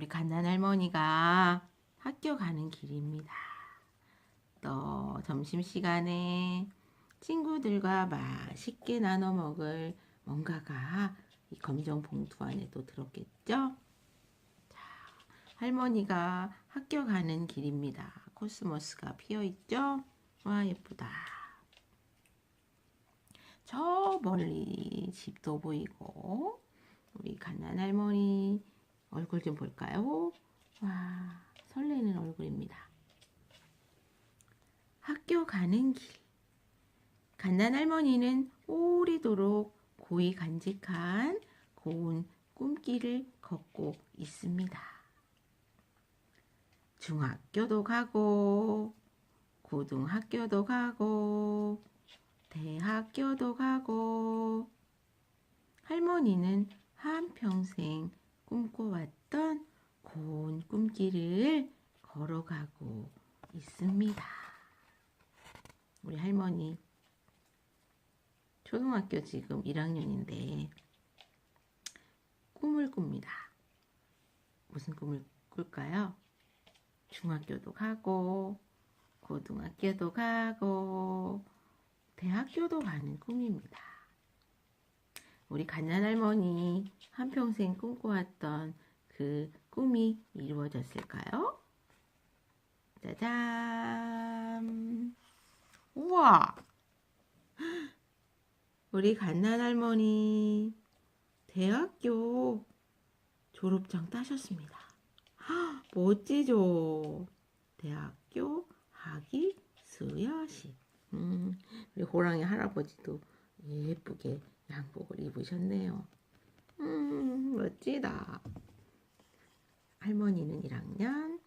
우리 갓난 할머니가 학교 가는 길입니다. 또 점심시간에 친구들과 맛있게 나눠 먹을 뭔가가 이 검정 봉투 안에 또 들었겠죠? 자, 할머니가 학교 가는 길입니다. 코스모스가 피어 있죠? 와, 예쁘다. 저 멀리 집도 보이고, 우리 갓난 할머니 얼굴 좀 볼까요? 와, 설레는 얼굴입니다. 학교 가는 길. 갓난 할머니는 오래도록 고이 간직한 고운 꿈길을 걷고 있습니다. 중학교도 가고, 고등학교도 가고, 대학교도 가고, 할머니는 한평생 꿈꿔왔던 고운 꿈길을 걸어가고 있습니다. 우리 할머니 초등학교 지금 1학년인데 꿈을 꿉니다. 무슨 꿈을 꿀까요? 중학교도 가고 고등학교도 가고 대학교도 가는 꿈입니다. 우리 갓난 할머니 한평생 꿈꿔왔던 그 꿈이 이루어졌을까요? 짜잔! 우와! 우리 갓난 할머니 대학교 졸업장 따셨습니다. 헉, 멋지죠? 대학교 학위 수여식. 음, 우리 호랑이 할아버지도 예쁘게 양복을 입으셨네요. 음, 멋지다. 할머니는 1학년,